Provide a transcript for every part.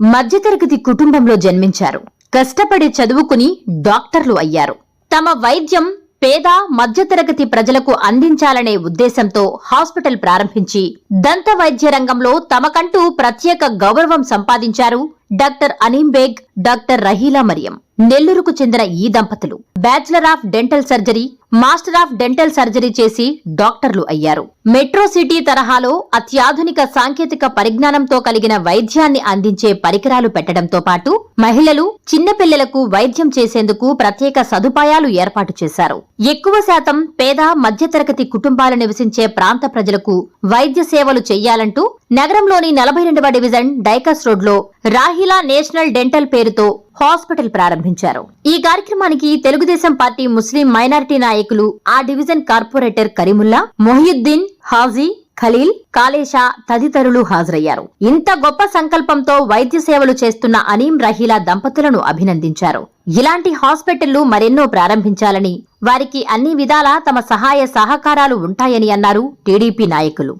మధ్యతరగతి కుటుంబంలో జన్మించారు. కష్టపడి చదువుకుని డాక్టర్లు అయ్యారు. తమ వైద్యం పేద మధ్యతరగతి ప్రజలకు అందించాలనే ఉద్దేశంతో హాస్పిటల్ ప్రారంభించి దంత వైద్య రంగంలో తమకంటూ ప్రత్యేక గౌరవం సంపాదించారు డాక్టర్ అనీం బేగ్ డాక్టర్ రహీలా మరియం. నెల్లూరుకు చెందిన ఈ దంపతులు bachelor of dental surgery master of dental surgery చేసి డాక్టర్లు అయ్యారు. మెట్రో సిటీ తరహాలో అత్యాధునిక సాంకేతిక పరిజ్ఞానంతో కలిగిన వైద్యాన్ని అందించే పరికరాలు పెట్టడంతో పాటు మహిళలు చిన్నపిల్లలకు వైద్యం చేసేందుకు ప్రత్యేక సదుపాయాలు ఏర్పాటు చేశారు. ఎక్కువ శాతం పేద మధ్యతరగతి కుటుంబాలు నివసించే ప్రాంత ప్రజలకు వైద్య సేవలు చెయ్యాలంటూ నగరంలోని నలభై రెండవ డివిజన్ డైకస్ రోడ్లో రాహిలా నేషనల్ డెంటల్ పేరుతో హాస్పిటల్ ప్రారంభించారు. ఈ కార్యక్రమానికి తెలుగుదేశం పార్టీ ముస్లిం మైనారిటీ నాయకులు ఆ డివిజన్ కార్పొరేటర్ కరీముల్లా మొహియుద్దీన్ హాజీ ఖలీల్ కాళేషా తదితరులు హాజరయ్యారు. ఇంత గొప్ప సంకల్పంతో వైద్య సేవలు చేస్తున్న అనీం రహీలా దంపతులను అభినందించారు. ఇలాంటి హాస్పిటళ్ళు మరెన్నో ప్రారంభించాలని వారికి అన్ని విధాలా తమ సహాయ సహకారాలు ఉంటాయని అన్నారు టీడీపీ నాయకులు.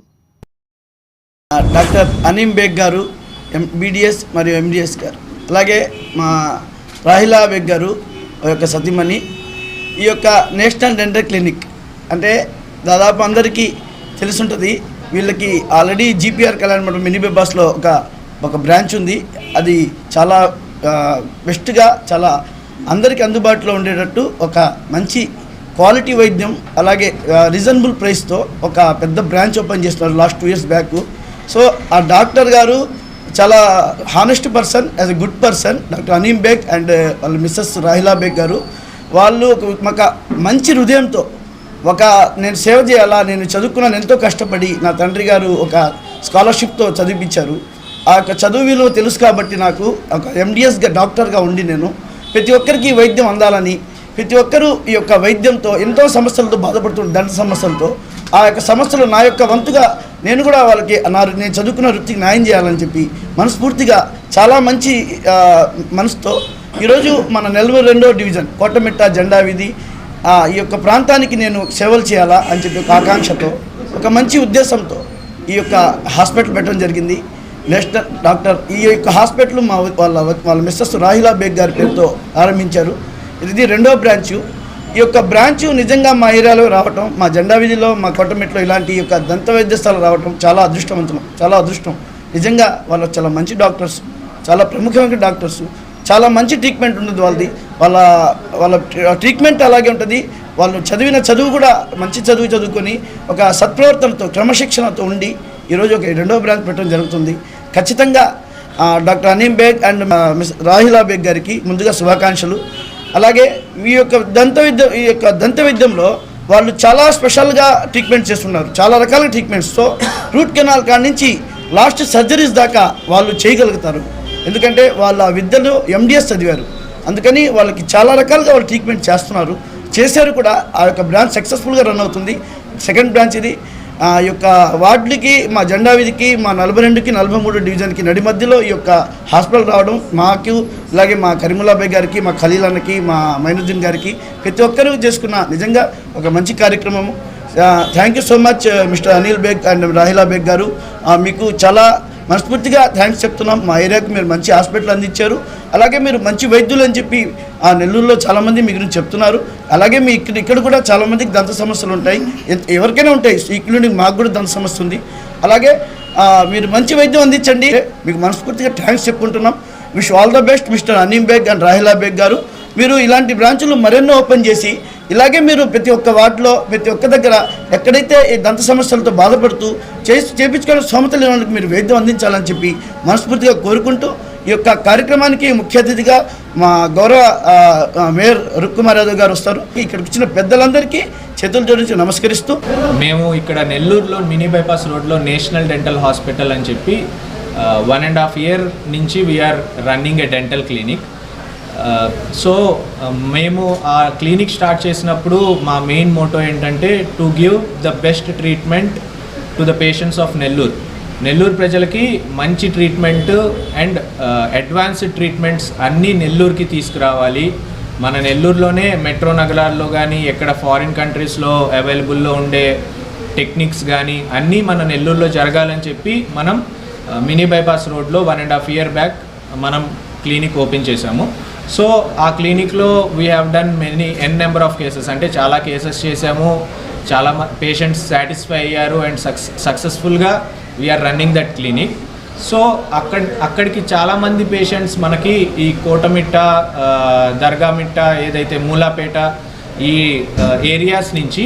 డాక్టర్ అనీం బేగ్ గారు ఎంబీడిఎస్ మరియు ఎండిఎస్ గారు. అలాగే మా రాహిలా బేగ్ గారు ఆ యొక్క సతీమణి. ఈ యొక్క నేషనల్ డెంటల్ క్లినిక్ అంటే దాదాపు అందరికీ తెలుసుంటుంది. వీళ్ళకి ఆల్రెడీ జీపీఆర్ కళ్యాణ మండపం మినీ బస్లో ఒక ఒక బ్రాంచ్ ఉంది. అది చాలా బెస్ట్గా చాలా అందరికీ అందుబాటులో ఉండేటట్టు ఒక మంచి క్వాలిటీ వైద్యం అలాగే రీజనబుల్ ప్రైస్తో ఒక పెద్ద బ్రాంచ్ ఓపెన్ చేస్తున్నారు last two years back. So ఆ డాక్టర్ గారు చాలా honest person as a good person doctor Aneem Baig and uh, వాళ్ళ మిస్సెస్ రాహిలా బేగ్ గారు. వాళ్ళు ఒక ఒక మంచి హృదయంతో ఒక నేను సేవ చేయాలా నేను చదువుకున్నాను ఎంతో కష్టపడి నా తండ్రి గారు ఒక స్కాలర్షిప్తో చదివించారు ఆ యొక్క చదువు విలువ తెలుసు కాబట్టి నాకు ఒక ఎండిఎస్గా డాక్టర్గా ఉండి నేను ప్రతి ఒక్కరికి వైద్యం అందాలని ప్రతి ఒక్కరూ ఈ యొక్క వైద్యంతో ఎంతో సమస్యలతో బాధపడుతున్న దండ సమస్యలతో ఆ యొక్క సమస్యలు నా యొక్క వంతుగా నేను కూడా వాళ్ళకి నా నేను చదువుకున్న వృత్తికి న్యాయం చేయాలని చెప్పి మనస్ఫూర్తిగా చాలా మంచి మనసుతో ఈరోజు మన నెల్లూరు రెండో డివిజన్ కోటమిట్ట జెండా వీధి ఆ, ఈ యొక్క ప్రాంతానికి నేను సేవలు చేయాలా అని చెప్పి ఒక ఆకాంక్షతో ఒక మంచి ఉద్దేశంతో ఈ యొక్క హాస్పిటల్ పెట్టడం జరిగింది. నెక్స్ట్ డాక్టర్ ఈ యొక్క హాస్పిటల్ మా వాళ్ళ వాళ్ళ మిస్సెస్ రాహిలా బేగ్ గారి పేరుతో ఆరంభించారు. ఇది రెండో బ్రాంచు. ఈ యొక్క బ్రాంచ్ నిజంగా మా ఏరియాలో రావటం మా జెండా వీధిలో మా కొట్టమిట్లో ఇలాంటి యొక్క దంత వైద్యశాల రావటం చాలా అదృష్టవంతం చాలా అదృష్టం. నిజంగా వాళ్ళు చాలా మంచి డాక్టర్స్ చాలా ప్రముఖమైన డాక్టర్స్ చాలా మంచి ట్రీట్మెంట్ ఉంటుంది వాళ్ళది. వాళ్ళ వాళ్ళ ట్రీట్మెంట్ అలాగే ఉంటుంది. వాళ్ళు చదివిన చదువు కూడా మంచి చదువు చదువుకొని ఒక సత్ప్రవర్తనతో క్రమశిక్షణతో ఉండి ఈరోజు ఒక రెండో బ్రాంచ్ పెట్టడం జరుగుతుంది. ఖచ్చితంగా doctor Aneem Baig and miss Raheela Baig గారికి ముందుగా శుభాకాంక్షలు. అలాగే ఈ యొక్క దంత విద్య ఈ యొక్క దంత వైద్యంలో వాళ్ళు చాలా స్పెషల్గా ట్రీట్మెంట్ చేస్తున్నారు. చాలా రకాల ట్రీట్మెంట్స్తో రూట్ కెనాల్ కాడ నుంచి లాస్ట్ సర్జరీస్ దాకా వాళ్ళు చేయగలుగుతారు. ఎందుకంటే వాళ్ళ విద్యలో ఎండిఎస్ చదివారు. అందుకని వాళ్ళకి చాలా రకాలుగా వాళ్ళు ట్రీట్మెంట్ చేస్తున్నారు. చేశారు కూడా. ఆ యొక్క బ్రాంచ్ సక్సెస్ఫుల్గా రన్ అవుతుంది. సెకండ్ బ్రాంచ్ ఇది. ఆ యొక్క వార్డులకి మా జెండా వీధికి మా నలభై రెండుకి నలభై మూడు డివిజన్కి నడి మధ్యలో ఈ యొక్క హాస్పిటల్ రావడం మాకు అలాగే మా కరీముల్లాబాయ్ గారికి మా ఖలీల్ అన్నకి మా మైనుద్దీన్ గారికి ప్రతి ఒక్కరూ చేసుకున్న నిజంగా ఒక మంచి కార్యక్రమము thank you so much mister Anil Baig and Raheela Baig garu. మీకు చాలా మనస్ఫూర్తిగా థ్యాంక్స్ చెప్తున్నాం. మా ఏరియాకి మీరు మంచి హాస్పిటల్ అందించారు. అలాగే మీరు మంచి వైద్యులు అని చెప్పి ఆ నెల్లూరులో చాలామంది మీ గురించి చెప్తున్నారు. అలాగే మీ ఇక్కడ ఇక్కడ కూడా చాలామందికి దంత సమస్యలు ఉంటాయి. ఎవరికైనా ఉంటాయి. ఇంక్లూడింగ్ మాకు కూడా దంత సమస్య ఉంది. అలాగే మీరు మంచి వైద్యం అందించండి. మీకు మనస్ఫూర్తిగా థ్యాంక్స్ చెప్పుకుంటున్నాం. Wish all the best mister Aneem Baig and Raheela Baig garu. మీరు ఇలాంటి బ్రాంచులు మరెన్నో ఓపెన్ చేసి ఇలాగే మీరు ప్రతి ఒక్క వార్డులో ప్రతి ఒక్క దగ్గర ఎక్కడైతే ఈ దంత సమస్యలతో బాధపడుతూ చేసి చేయించుకోవడం సోమత లేని మీరు వైద్యం అందించాలని చెప్పి మనస్ఫూర్తిగా కోరుకుంటూ ఈ యొక్క కార్యక్రమానికి ముఖ్య అతిథిగా మా గౌరవ మేయర్ రుక్కుమార్ యాదవ్ గారు వస్తారు. ఇక్కడికి వచ్చిన పెద్దలందరికీ చేతులు జోడించి నమస్కరిస్తూ మేము ఇక్కడ నెల్లూరులో మినీ బైపాస్ రోడ్లో నేషనల్ డెంటల్ హాస్పిటల్ అని చెప్పి వన్ అండ్ హాఫ్ ఇయర్ నుంచి we're running a dental clinic so మేము ఆ క్లినిక్ స్టార్ట్ చేసినప్పుడు మా మెయిన్ మోటో ఏంటంటే to give the best treatment to the patients of Nellore Nellore ప్రజలకి మంచి ట్రీట్మెంట్ అండ్ అడ్వాన్స్డ్ ట్రీట్మెంట్స్ అన్నీ నెల్లూరుకి తీసుకురావాలి. మన నెల్లూరులోనే మెట్రో నగరాల్లో కానీ ఎక్కడ ఫారిన్ కంట్రీస్లో అవైలబుల్లో ఉండే టెక్నిక్స్ కానీ అన్నీ మన నెల్లూరులో జరగాలని చెప్పి మనం uh, మినీ బైపాస్ రోడ్లో one and half year back మనం క్లినిక్ ఓపెన్ చేశాము. సో ఆ క్లినిక్లో we have done many N number of cases అంటే చాలా కేసెస్ చేసాము చాలా పేషెంట్స్ సాటిస్ఫై అయ్యారు అండ్ సక్స్ సక్సెస్ఫుల్గా we're running that clinic so అక్కడ అక్కడికి చాలామంది పేషెంట్స్ మనకి ఈ కోటమిట్ట దర్గామిట్ట ఏదైతే మూలాపేట ఈ ఏరియాస్ నుంచి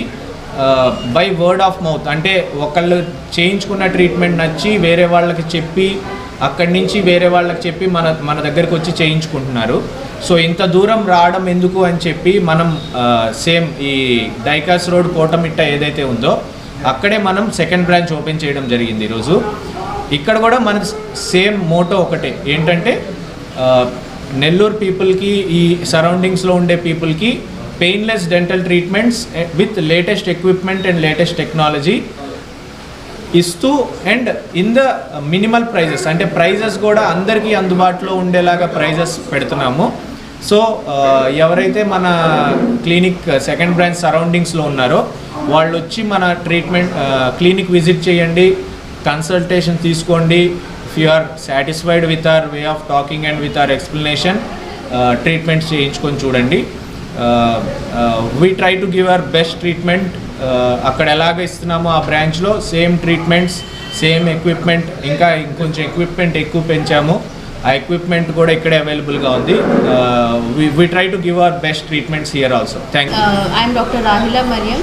బై వర్డ్ ఆఫ్ మౌత్ అంటే ఒకళ్ళు చేయించుకున్న ట్రీట్మెంట్ నచ్చి వేరే వాళ్ళకి చెప్పి అక్కడి నుంచి వేరే వాళ్ళకి చెప్పి మన మన దగ్గరికి వచ్చి చేయించుకుంటున్నారు. సో ఇంత దూరం రావడం ఎందుకు అని చెప్పి మనం సేమ్ ఈ డైకాస్ రోడ్ కోటమిట్ట ఏదైతే ఉందో అక్కడే మనం సెకండ్ బ్రాంచ్ ఓపెన్ చేయడం జరిగింది ఈరోజు. ఇక్కడ కూడా మన సేమ్ మోటో ఒకటే. ఏంటంటే నెల్లూరు పీపుల్కి ఈ సరౌండింగ్స్లో ఉండే పీపుల్కి painless dental treatments with latest equipment and latest technology ఇస్తూ and in the minimal prices అంటే ప్రైజెస్ కూడా అందరికీ అందుబాటులో ఉండేలాగా ప్రైజెస్ పెడుతున్నాము. సో ఎవరైతే మన క్లినిక్ సెకండ్ బ్రాంచ్ సరౌండింగ్స్లో ఉన్నారో వాళ్ళు వచ్చి మన ట్రీట్మెంట్ క్లినిక్ విజిట్ చేయండి కన్సల్టేషన్ తీసుకోండి. If you are satisfied with our way of talking and with our explanation treatments చేయించుకొని చూడండి. We try to give our best treatment అక్కడ ఎలాగ ఇస్తున్నామో ఆ బ్రాంచ్లో సేమ్ ట్రీట్మెంట్స్ సేమ్ ఎక్విప్మెంట్ ఇంకా ఇంకొంచెం ఎక్విప్మెంట్ ఎక్కువ పెంచాము. ఆ ఎక్విప్మెంట్ కూడా ఇక్కడే అవైలబుల్గా ఉంది. We try to give our best treatments here also thank I'm doctor Raheela Mariyam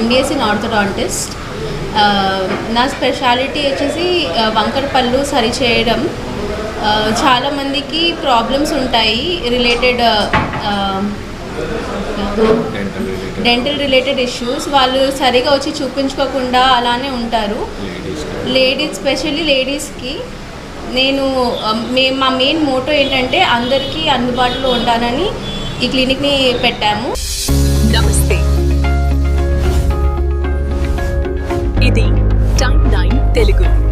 MBS in orthodontist నా స్పెషాలిటీ వచ్చేసి uh, వంకర పళ్ళు సరి చేయడం Uh, చాలామందికి ప్రాబ్లమ్స్ ఉంటాయి రిలేటెడ్ డెంటల్ రిలేటెడ్ ఇష్యూస్ వాళ్ళు సరిగా వచ్చి చూపించుకోకుండా అలానే ఉంటారు. లేడీస్ స్పెషల్లీ లేడీస్కి నేను మే మా మెయిన్ మోటో ఏంటంటే అందరికీ అందుబాటులో ఉండాలని ఈ క్లినిక్ని పెట్టాము. నమస్తే. ఇది టైమ్ నైన్ తెలుగు.